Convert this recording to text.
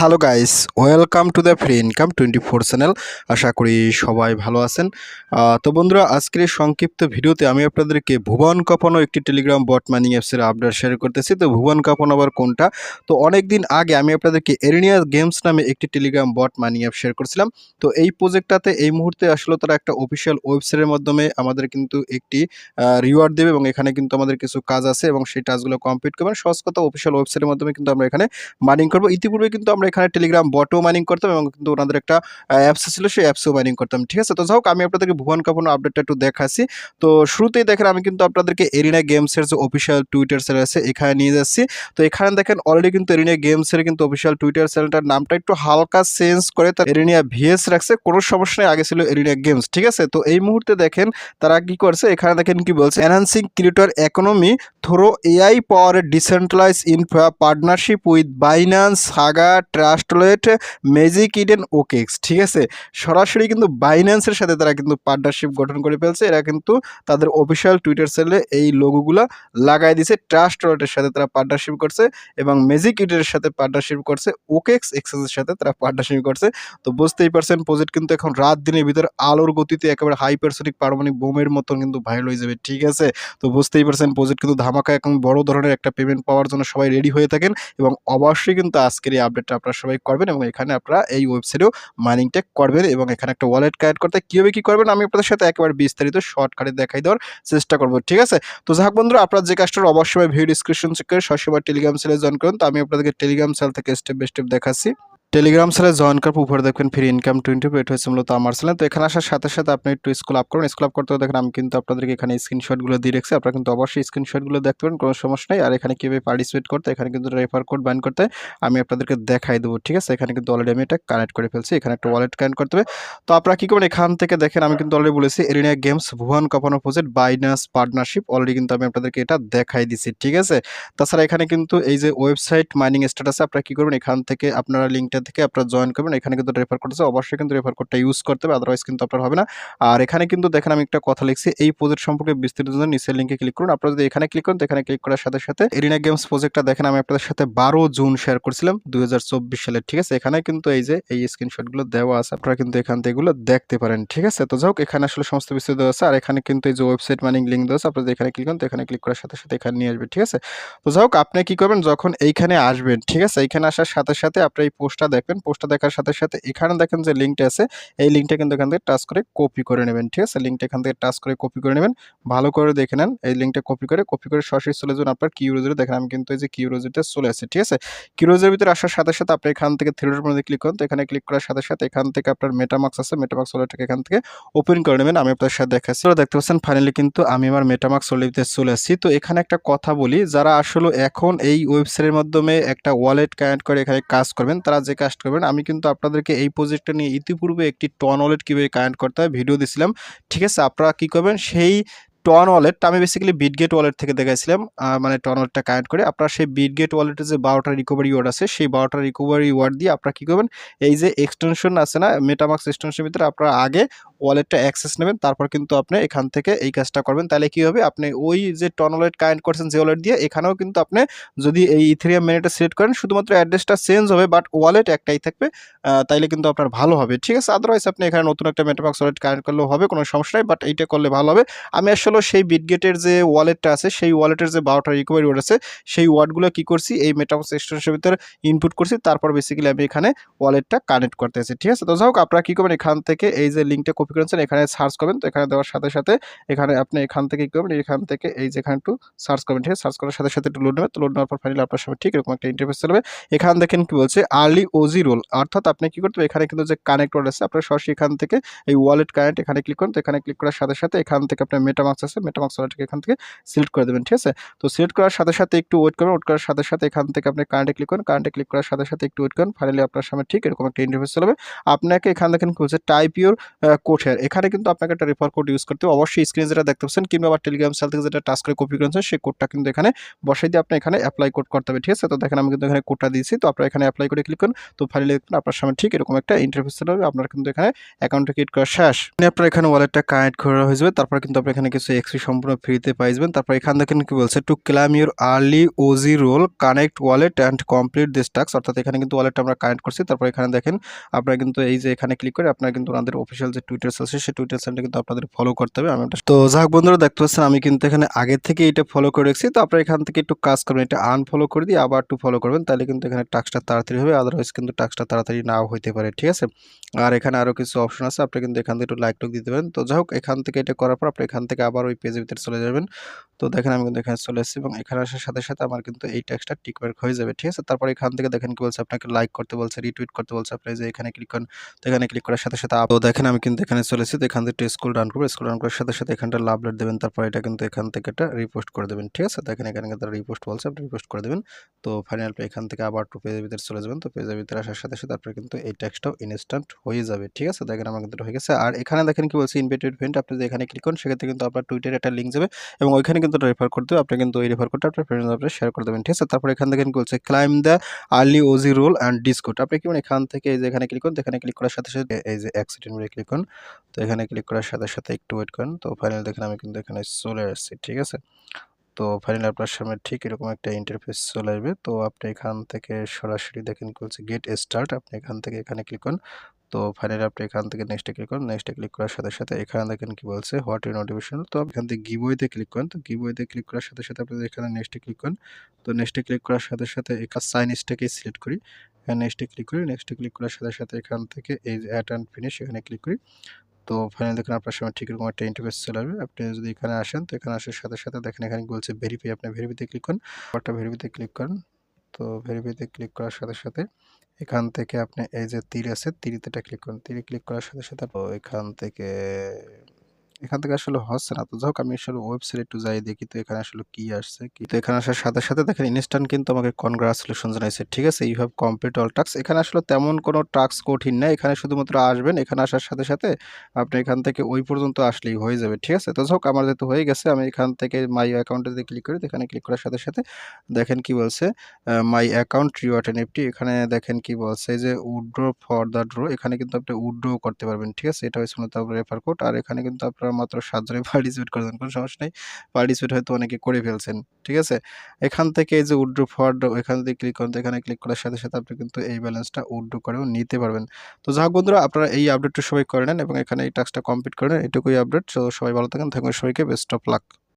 Hello guys welcome to the free income twenty four channel আশা করি সবাই ভালো আছেন। তো বন্ধুরা, আজকের সংক্ষিপ্ত ভিডিওতে আমি আপনাদেরকে ভুবন কাপানো একটি টেলিগ্রাম বট মাইনিং অ্যাপসের আপডেট শেয়ার করতেছি। তো ভুবন কাপানো আবার কোনটা? তো অনেক দিন আগে আমি আপনাদেরকে এরিনিয়া গেমস নামে একটি Telegram bot mining app share করছিলাম। তো এই প্রজেক্টটাতে এই মুহূর্তে আসলে তারা একটা অফিসিয়াল ওয়েবসাইটের মাধ্যমে আমাদের কিন্তু একটি রিওয়ার্ড দেবে এবং এখানে কিন্তু আমাদের কিছু কাজ আছে এবং সেই টাস্কগুলো কমপ্লিট করবেন। সহজ কথা অফিসিয়াল ওয়েবসাইটের মাধ্যমে কিন্তু আমরা এখানে মাইনিং করব। ইতিপূর্বে কিন্তু আমরা এখানে টেলিগ্রাম বটও মাইনিং করতাম এবং কিন্তু ওনাদের একটা অ্যাপস ছিল, সেই অ্যাপসও মাইনিং করতাম, ঠিক আছে? তো যাই হোক, আমি আপনাদেরকে ভুবন কাপানো আপডেটটা একটু দেখাচ্ছি। তো শুরুতেই দেখেন, আমি কিন্তু আপনাদেরকে এরিনা গেমসের যে অফিসিয়াল টুইটার চ্যানেল আছে, এখানে নিয়ে যাচ্ছি। তো এখানে দেখেন অলরেডি কিন্তু এরিনা গেমসের কিন্তু অফিসিয়াল টুইটার চ্যানেলটার নামটা একটু হালকা চেঞ্জ করে তার এরিনিয়া ভিএস রাখছে। কোনো সমস্যা নেই, আগে ছিল এরিনা গেমস ঠিক আছে? তো এই মুহূর্তে দেখেন, তারা কি করছে? এখানে দেখেন কি বলছে? Enhancing creator economy through AI power decentralize infra partnership with Binance Saga Trustlet Magic Eden OKX, ঠিক আছে? সরাসরি কিন্তু বাইন্যান্সের সাথে তারা কিন্তু পার্টনারশিপ গঠন করে ফেলছে। এরা কিন্তু তাদের অফিসিয়াল টুইটার সেলে এই লোগোগুলো লাগাই দিছে ট্রাস্ট ওয়ালেটের সাথে তারা পার্টনারশিপ করছে এবং ম্যাজিক ইডের সাথে পার্টনারশিপ করছে। ওকেক্স এক্সেসের সাথে তারা পার্টনারশিপ করছে। তো বুঝতেই পারছেন প্রজেক্ট কিন্তু এখন রাত দিনের ভিতর আলোর গতিতে একেবারে হাইপারসনিক পারমাণিক বোমের মতন কিন্তু ভাইরাল হয়ে যাবে, ঠিক আছে? তো বুঝতেই পারছেন প্রজেক্ট কিন্তু ধামাকা এখন বড় ধরনের একটা পেমেন্ট পাওয়ার জন্য সবাই রেডি হয়ে থাকেন এবং অবশ্যই কিন্তু আজকের এই আপডেটটা আপনারা সবাই করবেন এবং এখানে আপনারা এই ওয়েবসাইটেও মাইনিংটা করবেন এবং এখানে একটা ওয়ালেট ক্রিয়েট করতে কীভাবে কী করবেন আমি আপনাদের সাথে একবার বিস্তারিত শর্টকাটে দেখাই দেওয়ার চেষ্টা করব, ঠিক আছে? তো যাক বন্ধুরা, আপনারা যে কাজটা অবশ্যই ভিডিও ডিসক্রিপশন চেক করে সবসময় টেলিগ্রাম সেলে জয়েন করুন। তো আমি আপনাদেরকে টেলিগ্রাম সেল থেকে স্টেপ বাই স্টেপ দেখাচ্ছি। টেলিগ্রাম সেলে জয়েন করার উপরে দেখবেন ফ্রি ইনকাম টোয়েন্টি এটা হচ্ছে মূলত আমার চ্যানেল তো এখানে আসার সাথে সাথে আপনি একটু স্কুল আপ করুন স্কুল আপ করতে দেখেন আমি কিন্তু আপনাদেরকে এখানে স্ক্রিনশটগুলো দিয়ে রেখেছি। আপনারা কিন্তু অবশ্যই স্ক্রিনশটগুলো দেখতে পারেন, কোনো সমস্যা নেই। আর এখানে কীভাবে পার্টিসিপেট করতে, এখানে কিন্তু রেফার কোড বাইন করতে আমি আপনাদেরকে দেখাই দেবো, ঠিক আছে? এখানে কিন্তু অলরেডি আমি এটা কানেক্ট করে ফেলছি। এখানে একটা ওয়ালেট কানেক্ট করতে হবে। তো আপনারা কী করবেন? এখান থেকে দেখেন আমি কিন্তু অলরেডি বলেছি এরিনিয়া গেমস ভুয়ান কাপানো প্রজেক্ট বাইনাস পার্টনারশিপ অলরেডি কিন্তু আমি আপনাদেরকে এটা দেখাই দিছি, ঠিক আছে? তাছাড়া এখানে কিন্তু এই যে ওয়েবসাইট মাইনিং স্ট্যাটাসে আপনারা কী করবেন? এখান থেকে আপনারা লিঙ্কটা থেকে আপনারা জয়েন করবেন। এখানে কিন্তু রেফার করতেছে। অবশ্যই কিন্তু রেফার কোডটা ইউজ করতে হবে আদারওয়াইজ কিন্তু আপনার হবে না। আর এখানে কিন্তু দেখেন আমি একটা কথা লিখছি। এই প্রজেক্ট সম্পর্কে বিস্তারিত জন্য নিচের লিঙ্কে ক্লিক করুন। আপনারা যদি এখানে ক্লিক করেন এখানে ক্লিক করার সাথে সাথে এরিনা গেমস প্রজেক্টটা দেখেন, আমি আপনাদের সাথে বারো জুন শেয়ার করছিলাম, দুই সালে ঠিক আছে? এখানে কিন্তু এই যে, এই স্ক্রিনশটগুলো দেওয়া আছে। আপনারা কিন্তু এখান থেকে এগুলো দেখতে পারেন। ঠিক আছে? তো যাই হোক, এখানে আসলে সমস্ত বিস্তারিত দেওয়া আছে। আর এখানে কিন্তু এই যে ওয়েবসাইট মানিং লিঙ্ক দেওয়া আছে, আপনারা এখানে ক্লিক করেন এখানে ক্লিক করার সাথে সাথে এখানে নিয়ে আসবে ঠিক আছে? তো যাই হোক, আপনি কি করবেন? যখন এইখানে আসবেন, ঠিক আছে? এইখানে আসার সাথে সাথে আপনার এই পোস্টটা দেখবেন পোস্টটা দেখার সাথে সাথে এখানে দেখেন যে লিঙ্কটা আছে, এই লিঙ্কটা কিন্তু এখান থেকে টাচ করে কপি করে নেবেন, ঠিক আছে? লিঙ্কটা এখান থেকে টাচ করে কপি করে নেবেন, ভালো করে দেখে নেন, এই লিঙ্কটা কপি করে কপি করে সরাসরি চলে যাবেন আপনার কিউরোজের দেখেন আমি কিন্তু এই যে কিউরোজেতে চলে আসছে, ঠিক আছে? কিউরোজের ভিতরে আসার সাথে সাথে আপনি এখান থেকে থ্রিডের মধ্যে ক্লিক করুন, তো এখানে ক্লিক করার সাথে সাথে এখান থেকে আপনার মেটামাক্স আছে মেটামাক্স ওয়ালেটটাকে এখান থেকে ওপেন করে নেবেন, আমি আপনার সাথে দেখাচ্ছি। তো দেখতে পাচ্ছেন ফাইনালি কিন্তু আমি আমার মেটামাক্স ওয়ালেটে চলে আসছি। তো এখানে একটা কথা বলি, যারা আসলে এখন এই ওয়েবসাইটের মাধ্যমে একটা ওয়ালেট কানেক্ট করে এখানে কাজ করবেন, তারা যে কাজ করবেন। আমি কিন্তু আপনাদেরকে এই প্রজেক্টটা নিয়ে ইতিপূর্বে একটি টন ওয়ালেট কীভাবে কানেক্ট করতে হয় ভিডিও দিয়েছিলাম ঠিক আছে, আপনারা কী করবেন, সেই টন ওয়ালেটটা আমি বেসিক্যালি বিটগেট ওয়ালেট থেকে দেখাইছিলাম মানে টন ওয়ালেটটা কানেক্ট করে। আপনার সেই বিটগেট ওয়ালেটের যে বারোটা রিকভারি ওয়ার্ড আছে, সেই বারোটা রিকভারি ওয়ার্ড দিয়ে আপনারা কী করবেন, এই যে এক্সটেনশন আছে না মেটামাক্স এক্সটেনশনের ভিতরে আপনারা আগে ওয়ালেটটা অ্যাক্সেস নেবেন, তারপর কিন্তু আপনি এখান থেকে এই কাজটা করবেন। তাহলে কী হবে? আপনি ওই যে টন ওয়ালেট কানেক্ট করছেন, যে ওয়ালেট দিয়ে, এখানেও কিন্তু আপনি যদি এই ইথেরিয়াম মেনেটা সিলেক্ট করেন, শুধুমাত্র অ্যাড্রেসটা চেঞ্জ হবে বাট ওয়ালেট একটাই থাকবে তাইলে কিন্তু আপনার ভালো হবে। ঠিক আছে? আদারওয়াইজ আপনি এখানে নতুন একটা মেটামাক্স ওয়ালেট কানেক্ট করলেও হবে, কোনো সমস্যা নেই বাট এইটা করলে ভালো হবে। আমি আসলে সেই বিটগেটের যে ওয়ালেটটা আছে, সেই ওয়ালেটের যে বারোটা রিকভারি ওয়ার্ড আছে, সেই ওয়ার্ডগুলো কী করছি? এই মেটামাক্স এক্সটেনশনের ভিতরে ইনপুট করছি, তারপর বেসিক্যালি আমি এখানে ওয়ালেটটা কানেক্ট করতে আছি ঠিক আছে? তো যাই হোক, আপনারা কী করবেন? এখান থেকে এই যে লিঙ্কটা কপি করেছেন এখানে সার্চ করবেন, তো এখানে দেওয়ার সাথে সাথে এখানে আপনি এখান থেকে কী করবেন, এখান থেকে এই যে এখানে একটু সার্চ করবেন, ঠিক আছে? সার্চ করার সাথে সাথে একটু লোড নেবে তো লোড নেওয়ার পর ফাইনালি আপনার সামনে ঠিক এরকম একটা ইন্টারফেস চলবে এখান দেখেন কি বলছে আর্লি ওজি রোল অর্থাৎ আপনি কি করতে এখানে কিন্তু যে কানেক্ট ওয়ার্ড আছে, আপনার সরাসরি এখান থেকে এই ওয়ালেট কানেক্ট এখানে ক্লিক করুন, তো এখানে ক্লিক করার সাথে সাথে এখান থেকে আপনার মেটামাক্স আছে মেটামাক্স ওয়ালেটকে এখান থেকে সিলেক্ট করে দেবেন, ঠিক আছে? তো সিলেক্ট করার সাথে সাথে একটু ওয়েট করবেন ওয়েট করার সাথে সাথে এখান থেকে আপনি কারেন্টে ক্লিক করুন কারেন্টে ক্লিক করার সাথে সাথে একটু ওয়েট করুন ফাইনালি আপনার সামনে ঠিক এরকম একটা ইন্টারফেস চলবে আপনাকে এখান দেখেন কি বলছে টাইপ ইউর কোড শেয়ার। এখানে কিন্তু আপনাকে একটা রেফার কোড ইউজ করতে হবে। অবশ্যই স্ক্রিনে যেটা দেখতে পাচ্ছেন, কিংবা আবার টেলিগ্রাম সেল থেকে যেটা টাচ করে কপি করেছেন, সেই কোডটা কিন্তু এখানে বসাই দিয়ে আপনি এখানে অ্যাপ্লাই কোড করতে হবে, ঠিক আছে? তো দেখেন আমি কিন্তু এখানে কোডটা দিয়েছি। তো আপনারা এখানে অ্যাপ্লাই করে ক্লিক করুন। তো ফাইনালি দেখবেন আপনার সামনে ঠিক এরকম একটা ইন্টারফেস আসবে। আপনার কিন্তু এখানে অ্যাকাউন্টটা ক্রিয়েট করা শেষ। মানে আপনার এখানে ওয়ালেটটা কানেক্ট করা হয়ে যাবে। তারপর কিন্তু আপনি এখানে কিছু এক্সপি সম্পূর্ণ ফ্রিতে পাই যাবেন। তারপর এখান থেকে কি বলছে? To claim your early OG role connect wallet and complete this task অর্থাৎ এখানে কিন্তু ওয়ালেটটা আমরা কানেক্ট করছি। তারপর এখানে দেখেন, আপনারা কিন্তু এই যে এখানে ক্লিক করে আপনারা কিন্তু ওনাদের অফিসিয়াল যে টুইটার আছে, সেই টুইটার চ্যানেলটা কিন্তু আপনাদের ফলো করতে হবে তো যাক বন্ধুরা, দেখতে পাচ্ছেন আমি কিন্তু এখানে আগে থেকে এটা ফলো করে রেখেছি, তো আপনারা এখান থেকে একটু কাজ করবেন, এটা আনফলো করে দিয়ে আবার একটু ফলো করবেন, তাহলে কিন্তু এখানে টাস্কটা তাড়াতাড়ি হবে আদারওয়াইজ কিন্তু টাস্কটা তাড়াতাড়ি নাও হইতে পারে, ঠিক আছে? আর এখানে আরও কিছু অপশন আছে, আপনি কিন্তু এখান থেকে একটু লাইক টুক দিতে পারেন, তো যাই হোক, এখান থেকে এটা করার পর আপনি এখান থেকে আবার ওই পেজের ভিতরে চলে যাবেন, তো দেখেন আমি কিন্তু এখানে চলে এসেছি, এবং এখানে আসার সাথে সাথে আমার কিন্তু এই ট্যাক্সটা টিকমার্ক হয়ে যাবে, ঠিক আছে? তারপর এখান থেকে দেখেন কি বলছে, আপনাকে লাইক করতে বলছে রিটুইট করতে বলছে, আপনি যে এখানে ক্লিক করেন, তো এখানে ক্লিক করার সাথে সাথে তো দেখেন আমি কিন্তু এখানে চলে এসেছি তো এখান থেকে একটু স্কুল রান করব। স্কুল রান করার সাথে সাথে এখানটা লাভ লেট দেবেন, তারপর এটা কিন্তু এখান থেকে এটা রিপোস্ট করে দেবেন, ঠিক আছে? দেখেন এখানে কিন্তু রিপোস্ট বলছে, আপনি রিপোস্ট করে দেবেন। তো ফাইনাল এখান থেকে আবার টু পেজের ভিতরে চলে যাবেন। তো পেজের ভিতরে আসার সাথে সাথে আপনার কিন্তু এই ট্যাক্সটাও ইনস্ট্যান্ট হয়ে যাবে, ঠিক আছে? দেখেন আমার কিন্তু হয়ে গেছে। আর এখানে দেখেন কি বলছে ইনভাইটেড ফ্রেন্ড আপনি যে এখানে ক্লিক করেন, সেক্ষেত্রে কিন্তু আপনার টুইটারে একটা লিঙ্ক যাবে এবং ওইখানে কিন্তু রেফার করতে হবে। আপনি কিন্তু ওই রেফার কোডটা আপনার ফ্রেন্ড আপনি শেয়ার করে দেবেন, ঠিক আছে? তারপর এখান থেকে কি বলছে claim the early OG role and Discord আপনি কি মানে এখান থেকে এই যে এখানে ক্লিক করুন এখানে ক্লিক করার সাথে সাথে এই যে অ্যাক্সিডেন্ট ক্লিক করুন। তো এখানে ক্লিক করার সাথে সাথে একটু ওয়েট করেন। তো ফাইনাল দেখেন আমি কিন্তু এখানে চলে আসছি, ঠিক আছে? তো ফাইনাল আপনার সামনে ঠিক এরকম একটা ইন্টারফেস চলে আসবে। তো আপনি এখান থেকে সরাসরি দেখেন কি বলছে গেট স্টার্ট আপনি এখান থেকে এখানে ক্লিক করুন। তো ফাইনালি আপনি এখান থেকে নেক্সটে ক্লিক করুন। নেক্সটে ক্লিক করার সাথে সাথে এখানে দেখেন কি বলছে হোয়াট ইউ নোটিফিকেশন তো এখান থেকে গিবইতে ক্লিক করেন। তো গিবইতে ক্লিক করার সাথে সাথে আপনি এখানে নেক্সটে ক্লিক করেন, তো নেক্সটে ক্লিক করার সাথে সাথে এখানে সাইন স্টেকেই সিলেক্ট করি। নেক্সটে ক্লিক করি। নেক্সটে ক্লিক করার সাথে সাথে এখান থেকে এই যে অ্যাড অ্যান্ড ফিনিশ এখানে ক্লিক করি। তো ফাইনাল দেখেন আপনার সামনে ঠিক এরকম একটা ইন্টারফেস চলে আসবে। আপনি যদি এখানে আসেন, তো এখানে আসার সাথে সাথে দেখেন এখানে বলছে ভেরিফাই আপনি ভেরিফিতে ক্লিক করেন। একটা ভেরিফিতে ক্লিক করেন। তো ভেরিফাইতে ক্লিক করার সাথে সাথে এখান থেকে আপনি এই যে তীর আছে তীরিতেটা ক্লিক করুন। তীরে ক্লিক করার সাথে সাথে এখান থেকে এখান থেকে আসলে হচ্ছে না। তো যাই হোক আমি আসলে ওয়েবসাইট একটু যাই, দেখি তো এখানে আসলে কি আসছে, কি তো এখানে আসার সাথে সাথে দেখেন ইনস্ট্যান্ট কিন্তু আমাকে কনগ্রাচুলেশন জানাইছে ঠিক আছে? You have complete all task এখানে আসলে তেমন কোনো টাস্ক কঠিন না, এখানে শুধুমাত্র আসবেন, এখানে আসার সাথে সাথে আপনি এখান থেকে ওই পর্যন্ত আসলেই হয়ে যাবে, ঠিক আছে? তো যাই হোক আমার যেহেতু হয়ে গেছে, আমি এখান থেকে মাই অ্যাকাউন্টে যদি ক্লিক করি এখানে ক্লিক করার সাথে সাথে দেখেন কি বলছে মাই অ্যাকাউন্ট রিওয়ার্ড এনএফটি এখানে দেখেন কি বলছে যে উড্রো ফর দ্য ড্রো এখানে কিন্তু আপনি উড্রো করতে পারবেন, ঠিক আছে? এটা হচ্ছে মূলত রেফার কোড আর এখানে কিন্তু আপনারা মাত্র সাতজনে পার্টিসিপেট করেছেন, কোনো সমস্যা নেই। পার্টিসিপেট হয়তো অনেকে করে ফেলছেন, ঠিক আছে? এখান থেকে এই যে উড্রো ফর এখান থেকে ক্লিক করেন এখানে ক্লিক করার সাথে সাথে আপনি কিন্তু এই ব্যালেন্সটা উড্রো করেও নিতে পারবেন। তো যাক বন্ধুরা, আপনারা এই আপডেটটা সবাই করে নেন এবং এখানে এই টাস্কটা কমপ্লিট করে নেন। এটুকুই আপডেট তো সবাই ভালো থাকেন থাকুন সবাইকে বেস্ট অফ লাক